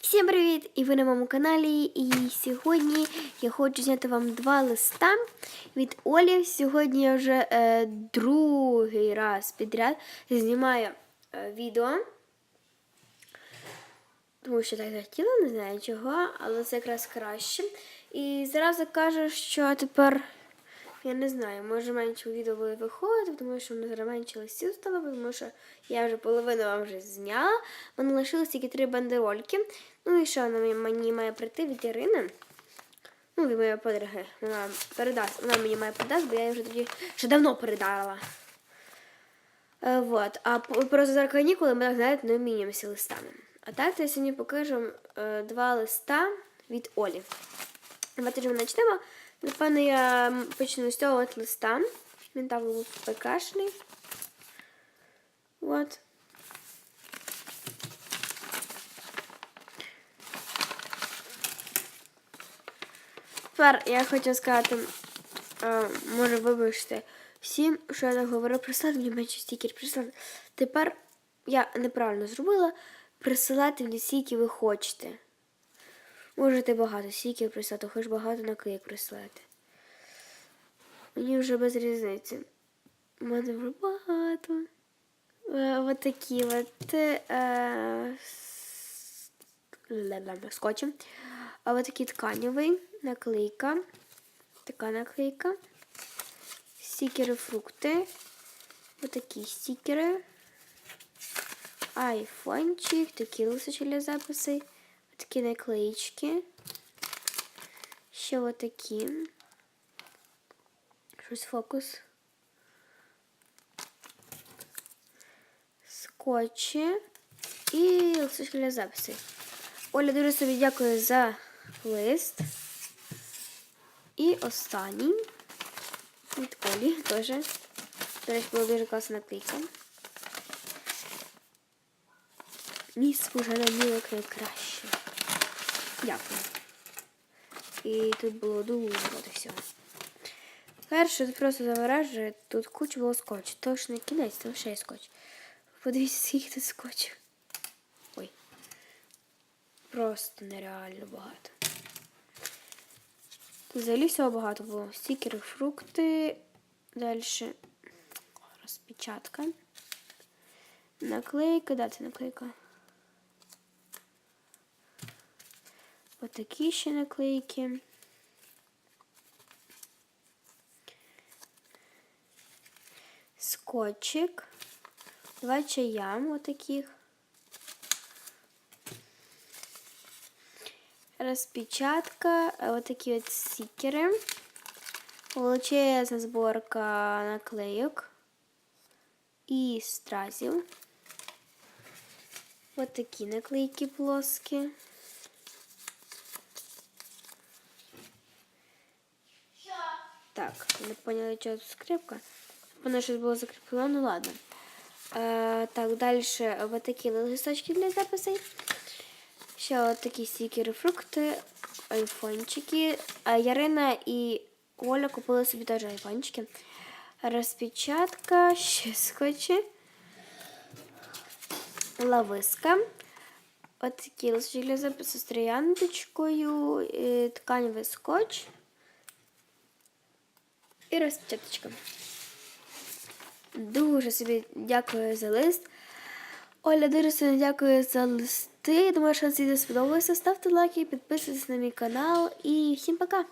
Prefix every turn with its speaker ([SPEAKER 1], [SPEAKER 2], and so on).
[SPEAKER 1] Всім привіт! І ви на моєму каналі. І сьогодні я хочу зняти вам два листа від Олі. Сьогодні я вже е, другий раз підряд знімаю е, відео. Тому що так захотіла, не знаю чого, але це якраз краще. І зразу кажу, що тепер я не знаю, може менше відео буде виходити, тому що воно зараз менше листів стало, тому що я вже половину вам вже зняла. Мене лишилось тільки три бандерольки. Ну і що вона мені- має прийти від Ірини. Ну, від моєї подруги. Вона передасть. Вона мені має передасть, бо я їй вже тоді ще давно передала. Е, вот. А просто зараз канікули ми так знаєте, не обмінюємося листами. А так я сьогодні покажу е, два листа від Олі. Давайте ми почнемо. Напевно, я почну з цього от листа. Він там був пекашний. От. Тепер я хочу сказати, е, може вибачте всім, що я так говорю, прислати мені менше стікер, прислати. Тепер я неправильно зробила. Присилати мені скільки ви хочете. Можете багато стікер прислати, хоч багато наклеїк прислати. Мені вже без різниці. У мене вже багато. Е, от такі от е, скотчем. А от такий тканевий наклейка. Така наклейка. Стікери фрукти. Ось такі стікери. Айфончик, такі лисочки для записи. Такі наклеїчки. Ще отакі. Щось фокус. Скотчі і листочки для записи. Оля, дуже собі дякую за лист. І останній від Олі теж. До речі, була дуже класна наклейка. Міс вже намілок найкраще. Дякую. І тут було дуже багато всього. Перше, тут просто заворажує, тут куча було скотчу. То ж не кінець, там ще є скотч. Подивіться, скільки тут скотчу. Ой. Просто нереально багато. Тут взагалі всього багато було. Стікери, фрукти. Далі розпечатка. Наклейка, да, це наклейка. Ось такі ще наклейки. Скотчик. Два чаям вот таких. Распечатка. Вот такие вот стикеры. Величезна зборка наклейок і стразів. Вот такі наклейки плоскі. Так, не поняла, що тут скрипка. Воно щось було закріплено, ну ладно. Е, так, далі вот такі листочки для записей. Ще такі стікери, фрукти, айфончики. А Ярина і Оля купили собі теж айфончики. Розпечатка, ще скотчі. Лависка. От такі листочки для запису з трояндочкою, і тканевий скотч. І розпечаточка. Дуже собі дякую за лист. Оля, дуже собі дякую за листи. Думаю, що вам відео сподобалося. Ставте лайки, підписуйтесь на мій канал і всім пока!